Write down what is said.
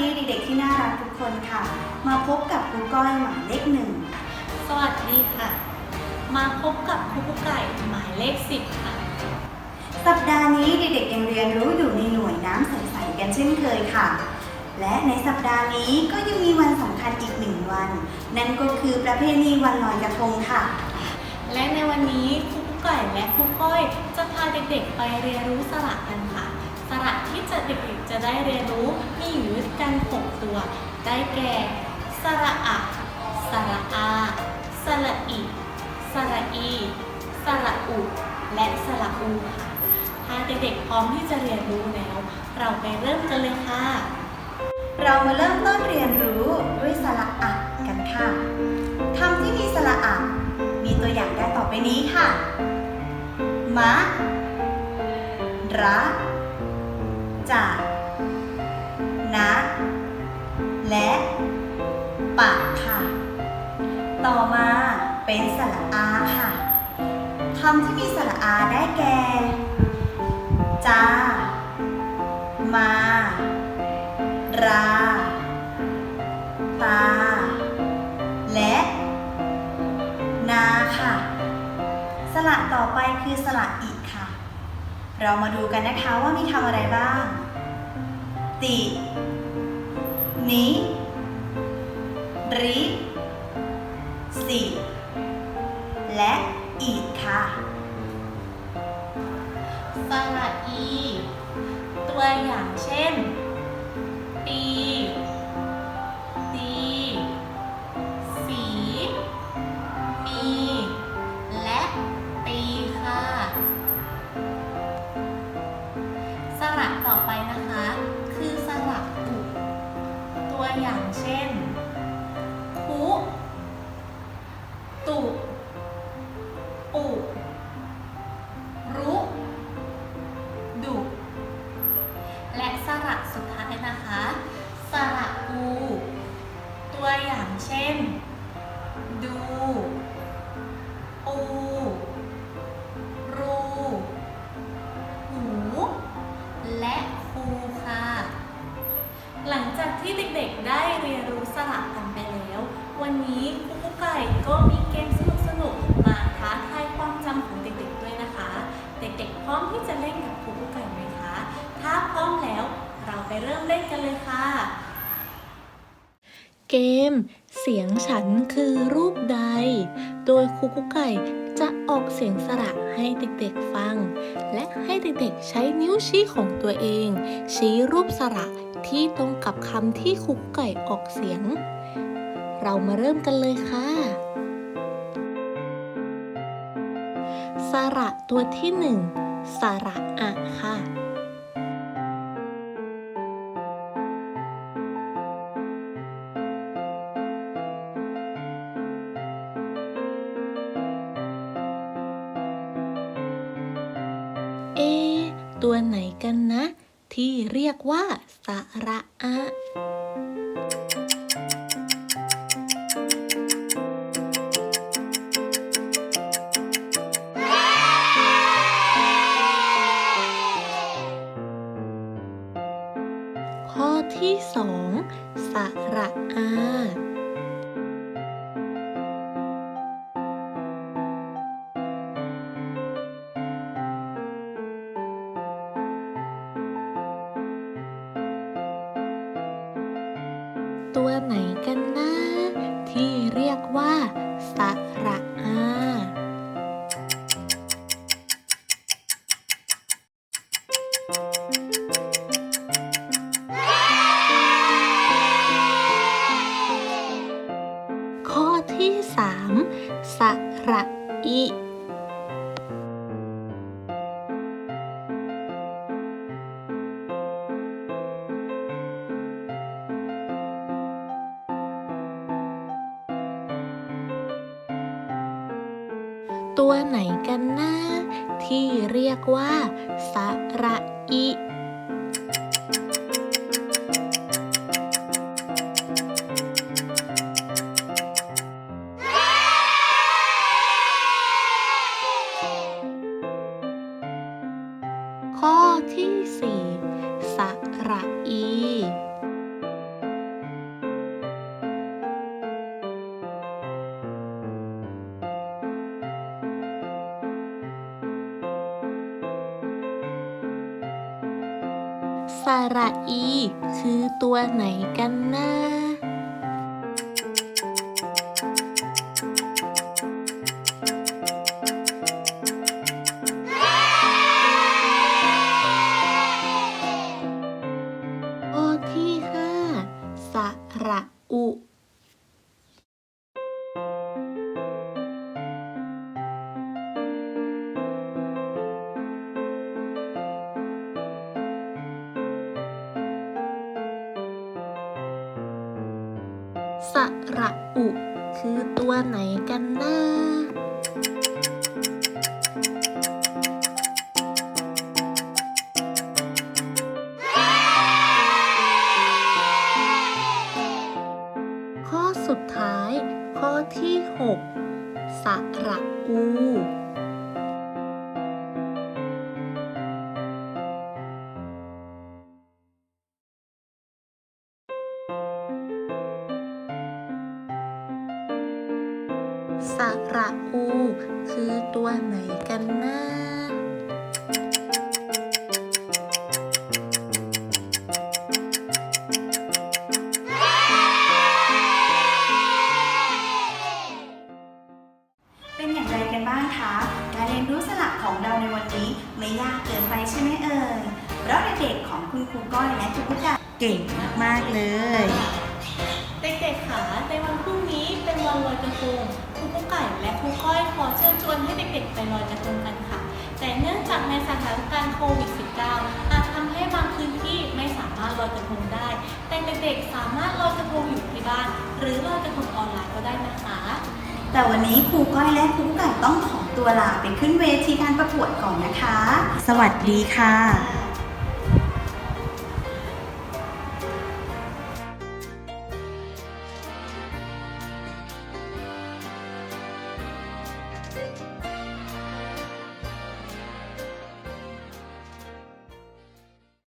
ดีเด็กๆที่น่ารักทุกคนค่ะ มาพบกับครูก้อยหมายเลขหนึ่งสวัสดีค่ะ มาพบกับครูกุ๊กไก่หมายเลขสิบค่ะ สัปดาห์นี้เด็กๆยังเรียนรู้อยู่ในหน่วยน้ำใสๆกันเช่นเคยค่ะ และในสัปดาห์นี้ก็ยังมีวันสำคัญอีกหนึ่งวัน นั่นก็คือประเพณีวันลอยกระทงค่ะ และในวันนี้ครูกุ๊กไก่และครูก้อยจะพาเด็กๆไปเรียนรู้สระกันค่ะสระที่จะเด็กๆ จะได้เรียนรู้มีอยู่ด้วยกันหกตัว ได้แก่ สระอะสระอา สระอิ สระอี สระอุ และสระอูค่ะถ้าเด็กๆพร้อมที่จะเรียนรู้แล้ว เราไปเริ่มกันเลยค่ะ เรามาเริ่มต้นเรียนรู้ด้วยสระอะกันค่ะคำที่มีสระอะมีตัวอย่างได้ต่อไปนี้ค่ะ มะ ระจะนะ และปะค่ะ ต่อมาเป็นสระอาค่ะคำที่มีสระอาได้แก่ จา มา รา ตา และนาค่ะ สระต่อไปคือสระอีกค่ะ เรามาดูกันนะคะว่ามีคำอะไรบ้าง ติ อย่างเช่น สระสุดท้ายนะคะ สระอู ตัวอย่างเช่น ดู ปู รู หู และคูค่ะ หลังจากที่เด็กๆได้เรียนรู้สระกันไปแล้ว วันนี้ครูกุ๊กไก่ก็มีเกมสนุกๆมาท้าทายความจำของเด็กๆด้วยนะคะ เด็กๆพร้อมที่จะเล่นกับ เราไปเริ่มเล่นกันเลยค่ะ เกม เสียงฉันคือรูปใด โดยครูกุ๊กไก่จะออกเสียงสระให้เด็กๆฟัง และให้เด็กๆใช้นิ้วชี้ของตัวเอง ชี้รูปสระที่ตรงกับคำที่ครูกุ๊กไก่ออกเสียง เรามาเริ่มกันเลยค่ะสระตัวที่หนึ่งสระอะค่ะ ตัวไหนกันนะ ที่เรียกว่าสระอะข้อที่สองสระอา ตัวไหนกันนะ ที่เรียกว่าสระ ตัวไหนกันนะ ที่เรียกว่าสระอิ ระอี คือตัวไหนกันนะโอที่ห้าสระอุ สระอุ คือตัวไหนกันนะ สระอู คือตัวไหนกันนะเป็นอย่างไรกันบ้างคะ การเรียนรู้สระของเราในวันนี้ไม่ยากเกินไปใช่ไหมเอ่ย เพราะเด็กๆของคุณครูก้อยและคุณผู้การเก่งมากๆเลย เด็กๆค่ะในวันพรุ่งนี้เป็น วันลอยกระทงครูกุ๊กไก่และครูก้อยขอเชิญชวนให้เด็กๆไปลอยกระทงกันค่ะ แต่เนื่องจากในสถานการณ์โควิด -19 อาจทำให้บางพื้นที่ไม่สามารถลอยกระทงได้ แต่เด็กๆสามารถลอยกระทงอยู่ที่บ้าน หรือลอยกระทงออนไลน์ก็ได้นะคะ แต่วันนี้ครูก้อยและครูผู้ไก่ต้องขอตัวลาไปขึ้นเวทีการประกวดก่อนนะคะ สวัสดีค่ะ